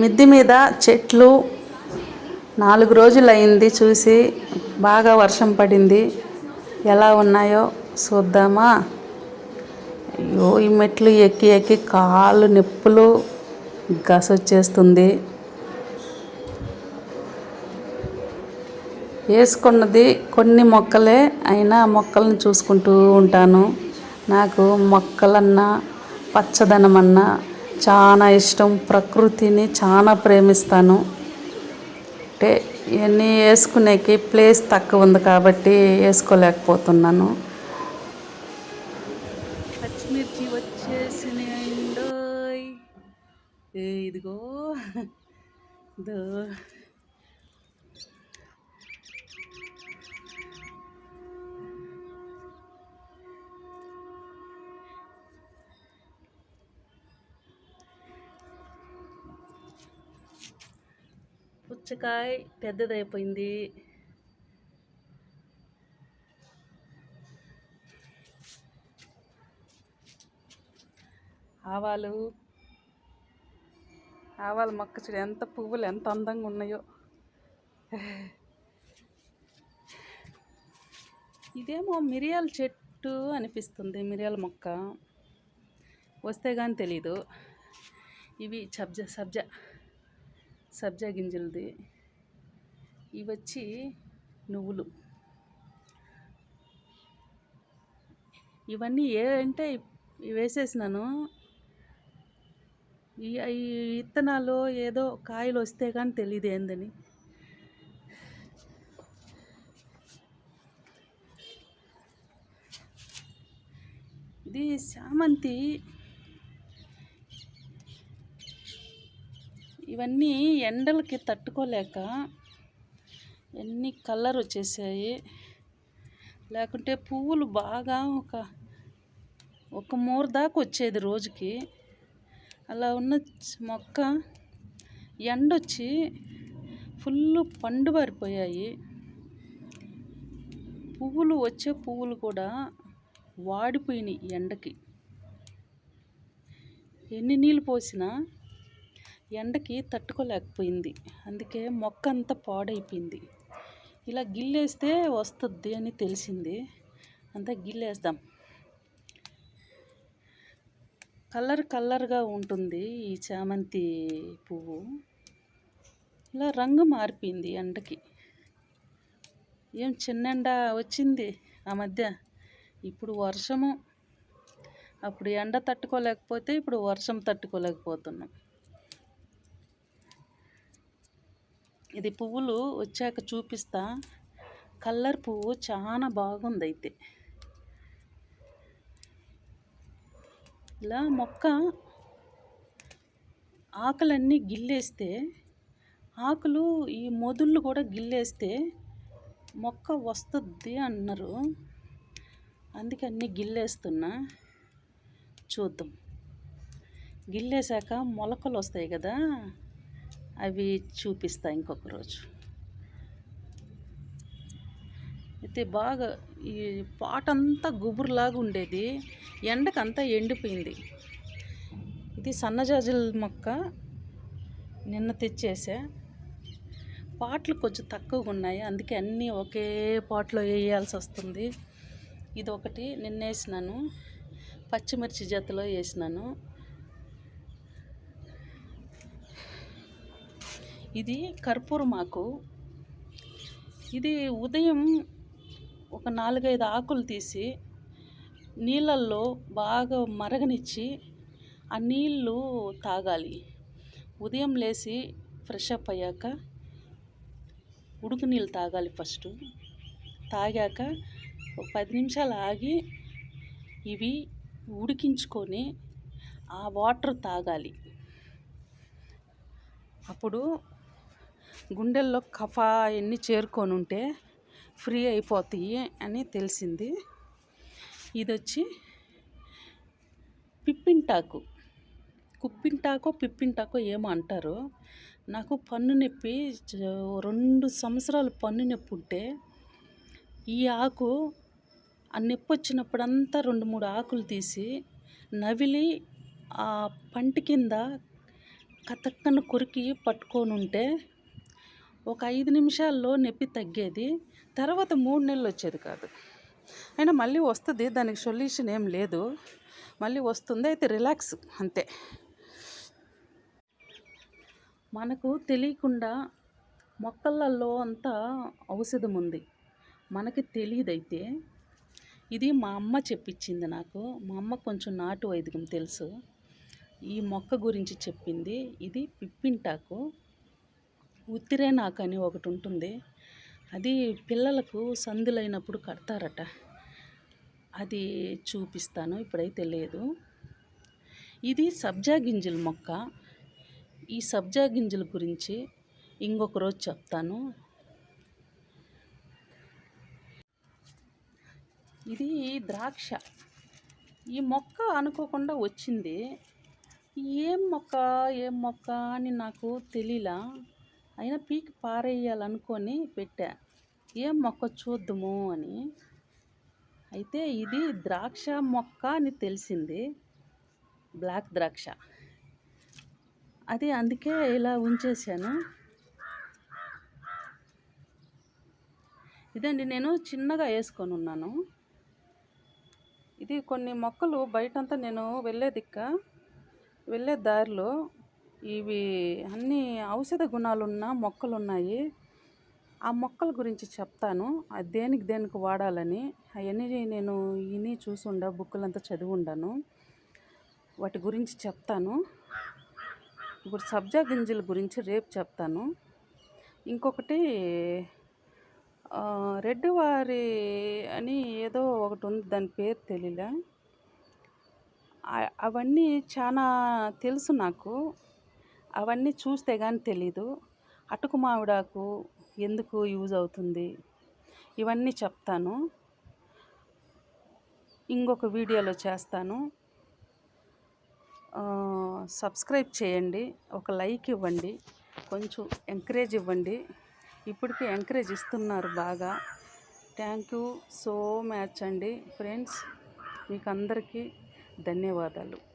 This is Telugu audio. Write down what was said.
మిద్ది మీద చెట్లు నాలుగు రోజులు అయింది చూసి బాగా వర్షం పడింది. ఎలా ఉన్నాయో చూద్దామా? అయ్యో ఈ మెట్లు ఎక్కి ఎక్కి కాళ్ళు నొప్పులు గస వచ్చేస్తుంది వేసుకున్నది కొన్ని మొక్కలే అయినా మొక్కలను చూసుకుంటూ ఉంటాను. నాకు మొక్కలన్నా పచ్చదనమన్నా చాలా ఇష్టం. ప్రకృతిని చాలా ప్రేమిస్తాను. అంటే ఇవన్నీ వేసుకునేకి ప్లేస్ తక్కువ ఉంది కాబట్టి వేసుకోలేకపోతున్నాను. పచ్చిమిర్చి వచ్చేసినాయి ఇదిగో. దో పుచ్చకాయ పెద్దదైపోయింది. ఆవాలు. ఆవాల మొక్క చూడు ఎంత పువ్వులు ఎంత అందంగా ఉన్నాయో. ఇదేమో మిరియాల చెట్టు అనిపిస్తుంది మిరియాల మొక్క. వస్తే కానీ తెలీదు. ఇవి సబ్జా సబ్జా సబ్జా గింజలది. ఇవి వచ్చి నువ్వులు. ఇవన్నీ ఏ అంటే వేసేసినాను. ఈ ఈ విత్తనాలు ఏదో కాయలు వస్తే కానీ తెలియదు ఏందని. ఇది చామంతి. ఇవన్నీ ఎండలకి తట్టుకోలేక ఎన్ని కలర్ వచ్చేసాయి. లేకుంటే పువ్వులు బాగా ఒక ఒక మూర దాకా వచ్చేది రోజుకి. అలా ఉన్న మొక్క ఎండొచ్చి ఫుల్ పండు పారిపోయాయి పువ్వులు వచ్చే పువ్వులు కూడా వాడిపోయినాయి ఎండకి. ఎన్ని నీళ్ళు పోసినా ఎండకి తట్టుకోలేకపోయింది. అందుకే మొక్క అంతా పాడైపోయింది. ఇలా గిల్లేస్తే వస్తుంది అని తెలిసింది. అంతా గిల్లేద్దాం కలర్ కలర్గా ఉంటుంది ఈ చామంతి పువ్వు. ఇలా రంగు మారిపోయింది ఎండకి. ఏం చిన్న ఎండ వచ్చింది ఆ మధ్య? ఇప్పుడు వర్షము. అప్పుడు ఎండ తట్టుకోలేకపోతే ఇప్పుడు వర్షం తట్టుకోలేకపోతున్నాం. ఇది పువ్వులు వచ్చాక చూపిస్తా. కలర్ పువ్వు చాలా బాగుంది అయితే ఇలా మొక్క ఆకులన్నీ గిల్లేస్తే ఆకులు ఈ మొదుళ్ళు కూడా గిల్లేస్తే మొక్క వస్తుంది అన్నారు. అందుకే అన్నీ గిల్లేస్తున్నా. చూద్దాం. గిల్లేసాక మొలకలు వస్తాయి కదా. అవి చూపిస్తా ఇంకొక రోజు. అయితే బాగా ఈ పాట అంతా గుబురులాగా ఉండేది. ఎండకంతా ఎండిపోయింది. ఇది సన్నజాజుల మొక్క నిన్న తెచ్చేసా. పాటలు కొంచెం తక్కువగా ఉన్నాయి. అందుకే అన్నీ ఒకే పాటలో వేయాల్సి వస్తుంది. ఇది ఒకటి నిన్న వేసినాను పచ్చిమిర్చి జతలో వేసినాను. ఇది కర్పూరమాకు ఇది ఉదయం ఒక నాలుగైదు ఆకులు తీసి నీళ్ళల్లో బాగా మరగనిచ్చి ఆ నీళ్ళు తాగాలి. ఉదయం లేచి ఫ్రెష్ అప్ అయ్యాక ఉడుకు నీళ్ళు తాగాలి ఫస్ట్. తాగాక ఒక పది నిమిషాలు ఆగి ఇవి ఉడికించుకొని ఆ వాటర్ తాగాలి. అప్పుడు గుండెల్లో కఫ అవన్నీ చేరుకొని ఉంటే ఫ్రీ అయిపోతాయి అని తెలిసింది. ఇది వచ్చి పిప్పింటాకు. కుప్పింటాకో పిప్పింటాకో ఏమో అంటారు. నాకు పన్ను నొప్పి రెండు సంవత్సరాలు పన్ను నొప్పి ఉంటే ఈ ఆకు ఆ నొప్పి వచ్చినప్పుడంతా రెండు మూడు ఆకులు తీసి నవిలి ఆ పంటి కింద కతక్కన కొరికి పట్టుకొని ఉంటే ఒక ఐదు నిమిషాల్లో నొప్పి తగ్గేది తర్వాత మూడు నెలలు వచ్చేది కాదు. అయినా మళ్ళీ వస్తుంది దానికి సొల్యూషన్ ఏం లేదు. మళ్ళీ వస్తుంది అయితే రిలాక్స్ అంతే. మనకు తెలియకుండా మొక్కలలో అంతా ఔషధం ఉంది. మనకి తెలియదైతే ఇది మా అమ్మ చెప్పించింది నాకు. మా అమ్మ కొంచెం నాటు వైద్యం తెలుసు. ఈ మొక్క గురించి చెప్పింది. ఇది పిప్పింటాకు. ఉత్తిరేనాకు అని ఒకటి ఉంటుంది అది పిల్లలకు సందులైనప్పుడు కడతారట. అది చూపిస్తాను ఇప్పుడైతే లేదు. ఇది సబ్జా గింజల మొక్క. ఈ సబ్జా గింజల గురించి ఇంకొక రోజు చెప్తాను. ఇది ద్రాక్ష. ఈ మొక్క అనుకోకుండా వచ్చింది. ఏం మొక్క ఏం మొక్క అని నాకు తెలియలా అయినా పీకి పారేయాలనుకొని పెట్టా. ఏం మొక్క చూద్దాము అని. అయితే ఇది ద్రాక్ష మొక్క అని తెలిసింది. బ్లాక్ ద్రాక్ష. అది అందుకే ఇలా ఉంచేసాను ఇదండి నేను చిన్నగా వేసుకొని ఉన్నాను. ఇది కొన్ని మొక్కలు బయటంతా నేను వెళ్ళే దిక్క వెళ్ళే దారిలో ఇవి అన్ని ఔషధ గుణాలున్న మొక్కలు ఉన్నాయి ఆ మొక్కల గురించి చెప్తాను. దేనికి దేనికి వాడాలని అవన్నీ నేను ఇని చూసుండా బుక్కులంతా చదివి ఉండాను. వాటి గురించి చెప్తాను. ఇప్పుడు సబ్జా గింజల గురించి రేపు చెప్తాను. ఇంకొకటి ఆ, రెడ్ వారి అని ఏదో ఒకటి ఉంది దాని పేరు తెలియలే అవన్నీ చాలా తెలుసు నాకు. అవన్నీ చూస్తే కానీ తెలీదు. అటుకు మామిడాకు ఎందుకు యూజ్ అవుతుంది? ఇవన్నీ చెప్తాను. ఇంకొక వీడియోలో చేస్తాను. సబ్స్క్రైబ్ చేయండి. ఒక లైక్ ఇవ్వండి. కొంచెం ఎంకరేజ్ ఇవ్వండి. ఇప్పటికీ ఎంకరేజ్ ఇస్తున్నారు బాగా. థ్యాంక్ యూ సో మచ్ అండి. ఫ్రెండ్స్ మీకు అందరికీ ధన్యవాదాలు.